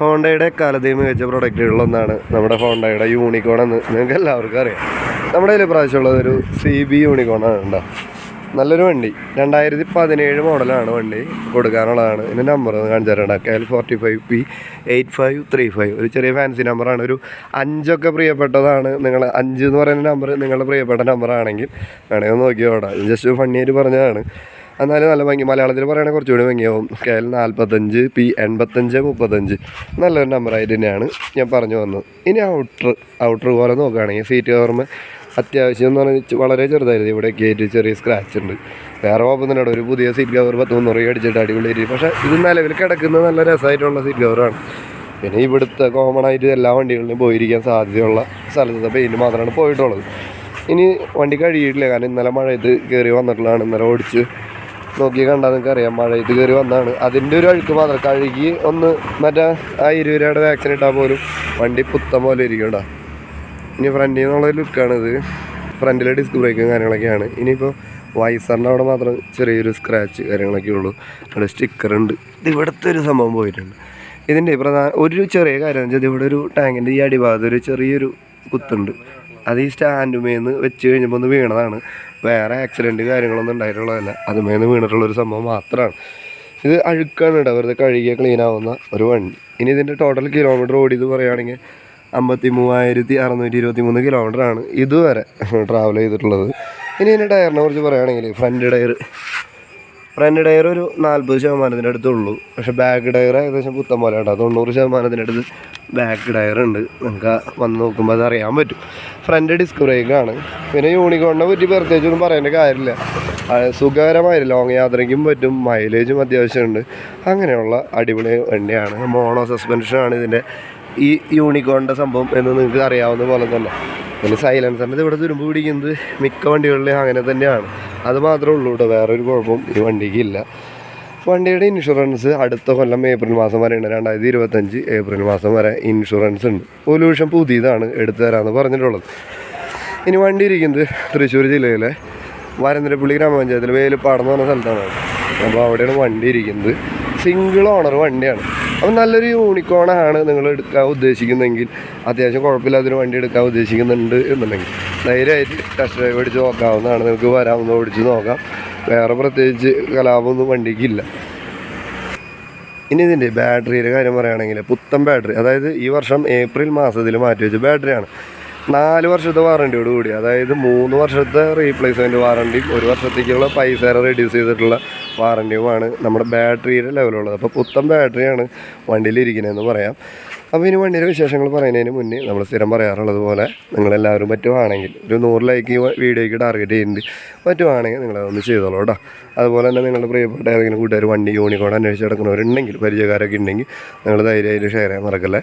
ഹോണ്ടയുടെ കാലത്തെ മികച്ച പ്രൊഡക്റ്റുകളിലൊന്നാണ് നമ്മുടെ ഹോണ്ടയുടെ യൂണിക്കോൺ എന്ന് നിങ്ങൾക്ക് എല്ലാവർക്കും അറിയാം. നമ്മുടെ കയ്യിൽ പ്രാവശ്യമുള്ളത് ഒരു സി ബി യൂണിക്കോണാണ് ഉണ്ടോ നല്ലൊരു വണ്ടി. രണ്ടായിരത്തി പതിനേഴ് മോഡലാണ് വണ്ടി കൊടുക്കാനുള്ളതാണ്. ഇതിന്റെ നമ്പർ ഒന്ന് കാണിച്ചു തരാം K L forty five P eight five three five ഒരു ചെറിയ ഫാൻസി നമ്പറാണ് ഒരു അഞ്ചൊക്കെ പ്രിയപ്പെട്ടതാണ്. നിങ്ങൾ അഞ്ച് എന്ന് പറയുന്ന നമ്പർ നിങ്ങളുടെ പ്രിയപ്പെട്ട നമ്പറാണെങ്കിൽ വേണമെങ്കിൽ നോക്കിയോടാ ജസ്റ്റ് ഫണ്ണിയായിട്ട് പറഞ്ഞതാണ്. എന്നാലും നല്ല ഭംഗി. മലയാളത്തിൽ പറയുകയാണെങ്കിൽ കുറച്ചുകൂടി ഭംഗിയാവും. കെ എൽ നാൽപ്പത്തഞ്ച് പി എൺപത്തഞ്ച് മുപ്പത്തഞ്ച്. നല്ലൊരു നമ്പറായിട്ട് തന്നെയാണ് ഞാൻ പറഞ്ഞു വന്നത്. ഇനി ഔട്ടർ ഔട്ടർ പോലെ നോക്കുകയാണെങ്കിൽ സീറ്റ് കവർമ്മ അത്യാവശ്യം എന്ന് പറഞ്ഞാൽ വളരെ ചെറുതായിരുന്നു. ഇവിടെ കയറ്റി ചെറിയ സ്ക്രാച്ച് ഉണ്ട്. വേറെ കുഴപ്പമൊന്നുമില്ല ഒരു പുതിയ സീറ്റ് കവർ പത്ത് മുന്നൂറ് അടിച്ചിട്ട് അടിപൊളിയായിട്ട് പക്ഷേ ഇത് നിലവിൽ കിടക്കുന്ന നല്ല രസമായിട്ടുള്ള സീറ്റ് കവറാണ് പിന്നെ ഇവിടുത്തെ കോമൺ ആയിട്ട് എല്ലാ വണ്ടികളിലും പോയിരിക്കാൻ സാധ്യതയുള്ള സ്ഥലത്തെ പെയിന്റ് മാത്രമാണ് പോയിട്ടുള്ളത്. ഇനി വണ്ടി കഴിയിട്ടില്ല. കാരണം ഇന്നലെ മഴയത്ത് കയറി വന്നിട്ടുള്ളതാണ്. ഇന്നലെ ഓടിച്ച് നോക്കി കണ്ടാൽ നിങ്ങൾക്ക് അറിയാം. മഴ ഇത് കയറി വന്നാണ് അതിന്റെ ഒരു അഴുക്ക് മാത്രം കഴുകി ഒന്ന് മറ്റേ ആ ഇരുപത് രൂപയുടെ വാക്സിൻ ഇട്ടാൽ പോലും വണ്ടി പുത്തം പോലെ ഇരിക്കും ഇനി ഫ്രണ്ടിൽ നിന്നുള്ള ലുക്കാണിത് ഫ്രണ്ടിലെ ഡിസ്ക് ബ്രേക്കും കാര്യങ്ങളൊക്കെയാണ്. ഇനിയിപ്പോൾ വൈസറിന്റെ അവിടെ മാത്രം ചെറിയൊരു സ്ക്രാച്ച് കാര്യങ്ങളൊക്കെ ഉള്ളൂ. അവിടെ സ്റ്റിക്കർ ഉണ്ട്. ഇത് ഇവിടുത്തെ ഒരു സംഭവം പോയിട്ടുണ്ട്. ഇതിന്റെ പ്രധാന ഒരു ചെറിയ കാര്യം വെച്ചാൽ ഇവിടെ ഒരു ടാങ്കിന്റെ ഈ അടിഭാഗത്ത് ഒരു ചെറിയൊരു കുത്തുണ്ട്. അത് ഈ സ്റ്റാൻഡുമേന്ന് വെച്ച് കഴിഞ്ഞപ്പോൾ ഒന്ന് വീണതാണ്. വേറെ ആക്സിഡന്റ് കാര്യങ്ങളൊന്നും ഉണ്ടായിട്ടുള്ളതല്ല. അതുമേന്ന് വീണിട്ടുള്ളൊരു സംഭവം മാത്രമാണ് ഇത് അഴുക്കാണ് കേട്ടോ വെറുതെ കഴുകിയ ക്ലീൻ ആവുന്ന ഒരു വണ്ടി. ഇനി ഇതിന്റെ ടോട്ടൽ കിലോമീറ്റർ ഓടിയത് പറയുകയാണെങ്കിൽ അമ്പത്തി മൂവായിരത്തി അറുന്നൂറ്റി ഇരുപത്തി മൂന്ന് കിലോമീറ്ററാണ് ഇതുവരെ ട്രാവൽ ചെയ്തിട്ടുള്ളത്. ഇനി ഇതിന്റെ ടയറിനെ കുറിച്ച് പറയുകയാണെങ്കിൽ ഫ്രണ്ട് ടയർ ഫ്രണ്ട് ടയർ ഒരു നാൽപ്പത് ശതമാനത്തിന്റെ അടുത്തുള്ളൂ പക്ഷേ ബാക്ക് ടയർ ഏകദേശം പുത്തൻ പോലെ കേട്ടോ തൊണ്ണൂറ് ശതമാനത്തിന്റെ അടുത്ത് ബാക്ക് ടയർ ഉണ്ട്. നിങ്ങൾക്ക് വന്ന് നോക്കുമ്പോൾ അത് അറിയാൻ പറ്റും. ഫ്രണ്ട് ഡിസ്ക് ബ്രേക്കാണ് പിന്നെ യൂണിക്കോണിനെ പറ്റി പ്രത്യേകിച്ച് ഒന്നും പറയേണ്ട കാര്യമില്ല. സുഖകരമായ ലോങ് യാത്രയ്ക്കും പറ്റും. മൈലേജും അത്യാവശ്യമുണ്ട്. അങ്ങനെയുള്ള അടിപൊളി വണ്ടിയാണ്. മോണോ സസ്പെൻഷനാണ് ഇതിന്റെ ഈ യൂണിക്കോണിന്റെ സംഭവം എന്ന് നിങ്ങൾക്ക് അറിയാവുന്ന പോലെ തന്നെ. പിന്നെ സൈലൻസറിന്റെ ഇവിടെ തുരുമ്പ് പിടിക്കുന്നത് മിക്ക വണ്ടികളിലും അങ്ങനെ തന്നെയാണ്. അത് മാത്രമേ ഉള്ളൂ കേട്ടോ വേറൊരു കുഴപ്പവും ഈ വണ്ടിക്ക് ഇല്ല. വണ്ടിയുടെ ഇൻഷുറൻസ് അടുത്ത കൊല്ലം ഏപ്രിൽ മാസം വരെയാണ്. രണ്ടായിരത്തി ഇരുപത്തഞ്ച് ഏപ്രിൽ മാസം വരെ ഇൻഷുറൻസ് ഉണ്ട്. പൊല്യൂഷൻ പുതിയതാണ് എടുത്തു തരാമെന്ന് പറഞ്ഞിട്ടുള്ളത്. ഇനി വണ്ടി ഇരിക്കുന്നത് തൃശ്ശൂർ ജില്ലയിലെ വരന്തരപ്പള്ളി ഗ്രാമപഞ്ചായത്തിൽ വേലുപ്പാടം എന്ന് പറഞ്ഞ സ്ഥലത്താണ്. അപ്പോൾ അവിടെയാണ് വണ്ടി ഇരിക്കുന്നത്. സിംഗിൾ ഓണർ വണ്ടിയാണ്. അപ്പം നല്ലൊരു യൂണിക്കോണാണ് നിങ്ങൾ എടുക്കാൻ ഉദ്ദേശിക്കുന്നതെങ്കിൽ അത്യാവശ്യം കുഴപ്പമില്ലാത്തൊരു വണ്ടി എടുക്കാൻ ഉദ്ദേശിക്കുന്നുണ്ട് എന്നുണ്ടെങ്കിൽ. ധൈര്യമായിട്ട് ടെസ്റ്റ് ഡ്രൈവ് അടിച്ച് നോക്കാവുന്നതാണ്. നിങ്ങൾക്ക് വരാവുന്ന ഓടിച്ച് നോക്കാം. വേറെ പ്രത്യേകിച്ച് കലാപമൊന്നും വണ്ടിക്കില്ല. ഇനി ഇതിന്റെ ബാറ്ററിയുടെ കാര്യം പറയുകയാണെങ്കിൽ പുത്തൻ ബാറ്ററി അതായത് ഈ വർഷം ഏപ്രിൽ മാസത്തിൽ മാറ്റി വെച്ച ബാറ്ററിയാണ് നാല് വർഷത്തെ വാറണ്ടിയോട് കൂടി അതായത് മൂന്ന് വർഷത്തെ റീപ്ലേസ്മെന്റ് വാറണ്ടിയും ഒരു വർഷത്തേക്കുള്ള പൈസ റെഡ്യൂസ് ചെയ്തിട്ടുള്ള വാറണ്ടിയുമാണ് നമ്മുടെ ബാറ്ററിയുടെ ലെവലുള്ളത് അപ്പോൾ പുത്തൻ ബാറ്ററിയാണ് വണ്ടിയിലിരിക്കുന്നതെന്ന് പറയാം. അപ്പോൾ ഇനി വണ്ടിയുടെ വിശേഷങ്ങൾ പറയുന്നതിന് മുന്നേ നമ്മൾ സ്ഥിരം പറയാറുള്ളത് പോലെ നിങ്ങളെല്ലാവരും പറ്റുവാണെങ്കിൽ ഒരു നൂറ് ലൈക്ക് വീഡിയോയ്ക്ക് ടാർഗറ്റ് ചെയ്യുന്നുണ്ട്. പറ്റുവാണെങ്കിൽ നിങ്ങളതൊന്ന് ചെയ്തോളൂ കേട്ടോ അതുപോലെ തന്നെ നിങ്ങളുടെ പ്രിയപ്പെട്ട ഏതെങ്കിലും കൂട്ടുകാർ വണ്ടി യൂണിക്കോൺ അന്വേഷിച്ച് നടക്കുന്നവരുണ്ടെങ്കിൽ പരിചയക്കാരൊക്കെ ഉണ്ടെങ്കിൽ നിങ്ങൾ ധൈര്യമായിട്ട് ഷെയർ ചെയ്യാൻ മറക്കല്ലേ?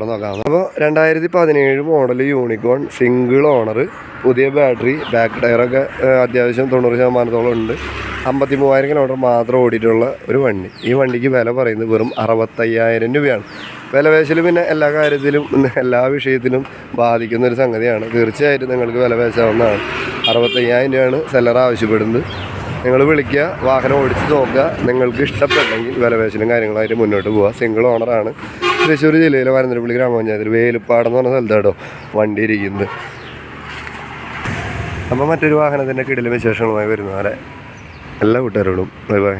നോക്കാവുന്ന അപ്പോൾ രണ്ടായിരത്തി പതിനേഴ് മോഡൽ യൂണിക്കോൺ സിംഗിൾ ഓണർ പുതിയ ബാറ്ററി ബാക്ക് ടയറൊക്കെ അത്യാവശ്യം തൊണ്ണൂറ് ശതമാനത്തോളം ഉണ്ട്. അമ്പത്തി മൂവായിരം കിലോമീറ്റർ മാത്രം ഓടിയിട്ടുള്ള ഒരു വണ്ടി. ഈ വണ്ടിക്ക് വില പറയുന്നത് വെറും അറുപത്തയ്യായിരം രൂപയാണ്. വിലപേശൽ പിന്നെ എല്ലാ കാര്യത്തിലും എല്ലാ വിഷയത്തിലും ബാധിക്കുന്ന ഒരു സംഗതിയാണ്. തീർച്ചയായിട്ടും നിങ്ങൾക്ക് വിലപേശാവുന്നതാണ്. അറുപത്തയ്യായിരം രൂപയാണ് സെല്ലർ ആവശ്യപ്പെടുന്നത്. നിങ്ങൾ വിളിക്കുക വാഹനം ഓടിച്ച് നോക്കുക. നിങ്ങൾക്ക് ഇഷ്ടപ്പെട്ടെങ്കിൽ വിലപേശലും കാര്യങ്ങളായിട്ട് മുന്നോട്ട് പോവുക. സിംഗിൾ ഓണറാണ് തൃശ്ശൂർ ജില്ലയിലെ വരന്തരപ്പള്ളി ഗ്രാമപഞ്ചായത്തിൽ വേലുപ്പാടം എന്ന് പറഞ്ഞ സ്ഥലത്താട്ടോ വണ്ടി ഇരിക്കുന്നത്. അപ്പോൾ മറ്റൊരു വാഹനത്തിന്റെ കിടിലും വിശേഷങ്ങളുമായി വരുന്നവരെ എല്ലാ കൂട്ടുകാരോടും ബൈ ബൈ.